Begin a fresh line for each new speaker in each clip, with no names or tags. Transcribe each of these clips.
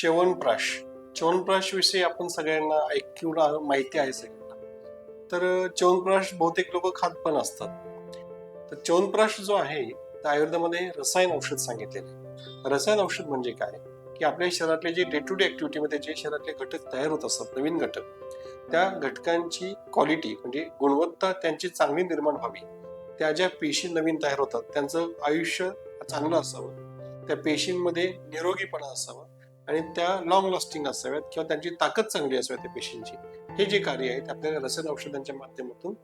च्यवनप्राश. च्यवनप्राश विषयी आपण सगळ्यांना ऐकून माहिती आहे सगळ्यांना तर च्यवनप्राश बहुतेक लोक खात पण असतात. तर च्यवनप्राश जो आहे तर आयुर्वेदामध्ये रसायन औषध सांगितलेले रसायन औषध म्हणजे काय? की आपल्या शरीरातले जे डे टू डे ऍक्टिव्हिटीमध्ये जे शरीरातले घटक तयार होत असतात नवीन घटक त्या घटकांची क्वालिटी म्हणजे गुणवत्ता त्यांची चांगली निर्माण व्हावी. त्या ज्या पेशी नवीन तयार होतात त्यांचं आयुष्य चांगलं असावं. त्या पेशींमध्ये निरोगीपणा असावा. आणि त्या लॉंग लास्टिंग असाव्यात किंवा त्यांची ताकद चांगली असावी त्या पेशींची. हे जे कार्य आहे ते आपल्याला रसायन औषधांच्या माध्यमातून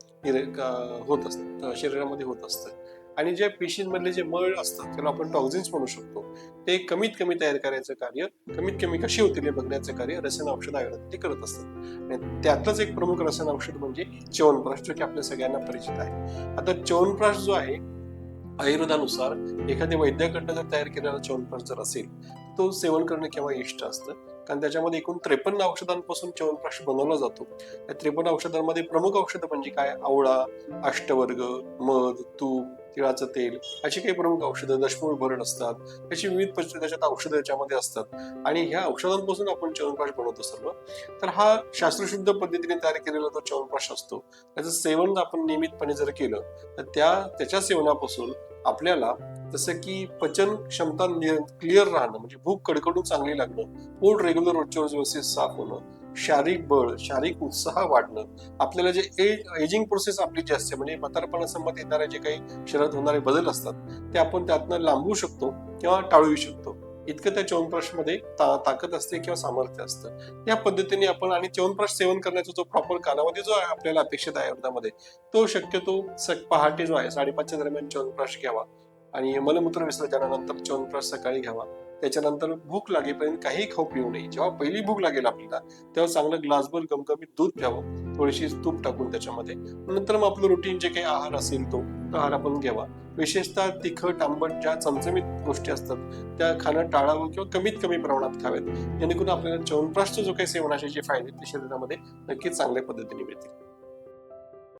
होत असतं शरीरामध्ये होत असतं. आणि ज्या पेशींमधले जे मळ असतात त्याला आपण टॉक्झिन्स म्हणू शकतो. ते कमीत कमी तयार करायचं कार्य कमीत कमी कशी होतील हे बघण्याचं कार्य रसायन औषध आयुर्वेद ते करत असतात. आणि त्यातलंच एक प्रमुख रसायन औषध म्हणजे च्यवनप्राश जो की आपल्या सगळ्यांना परिचित आहे. आता च्यवनप्राश जो आहे आयुर्वेदानुसार एखाद्या वैद्याकडनं जर तयार केलेला च्यवनप्राश जर असेल तो सेवन करणं केव्हा इष्ट असतं? कारण त्याच्यामध्ये एकूण त्रेपन्न औषधांपासून च्यवनप्राश बनवला जातो. त्या त्रेपन्न औषधांमध्ये प्रमुख औषधं म्हणजे काय? आवळा अष्टवर्ग मध तूप तिळाचं तेल अशी काही प्रमुख औषधं दशमूळ भरण असतात. अशी विविध त्याच्यात औषधं याच्यामध्ये असतात. आणि ह्या औषधांपासून आपण च्यवनप्राश बनवतो सर्व. तर हा शास्त्रशुद्ध पद्धतीने तयार केलेला जो च्यवनप्राश असतो त्याचं सेवन आपण नियमितपणे जर केलं तर त्या त्याच्या सेवनापासून आपल्याला जसं की पचन क्षमता क्लिअर राहणं म्हणजे भूक कडकडून चांगली लागणं पोट रेग्युलर रोजच्या व्यवस्थित साफ होणं शारीरिक बळ शारीरिक उत्साह वाढणं आपल्याला जे एज एजिंग प्रोसेस आपली जी असते म्हणजे म्हातारपणासंबंध येणारे जे काही शरीरात होणारे बदल असतात ते आपण त्यातनं लांबवू शकतो किंवा टाळू शकतो. इतकं त्या च्यवनप्राशमध्ये ता ताकद असते किंवा सामर्थ्य असतं. या पद्धतीने आपण आणि च्यवनप्राश सेवन करण्याचा जो प्रॉपर कालावधी जो आहे आपल्याला अपेक्षित आहे आयुर्वेदामध्ये तो शक्यतो पहाटे जो आहे साडेपाचच्या दरम्यान च्यवनप्राश घ्यावा. आणि मलमूत्र विसर्जनानंतर च्यवनप्राश सकाळी घ्यावा. त्याच्यानंतर भूक लागेपर्यंत काही खाऊ पिऊ नये. जेव्हा पहिली भूक लागेल आपल्याला तेव्हा चांगलं ग्लासभर गमगमीत दूध घ्यावं थोडीशी तूप टाकून त्याच्यामध्ये. नंतर मग आपलं रुटीन जे काही आहार असेल तो आहार आपण घ्यावा. विशेषतः तिखट आंबट ज्या चमचमीत गोष्टी असतात त्या खाणं टाळावं किंवा कमीत कमी प्रमाणात खावेत. जेणेकरून आपल्याला च्यवनप्राशचं जो काही सेवनाचे जे फायदे ते शरीरामध्ये नक्कीच चांगल्या पद्धतीने मिळतील.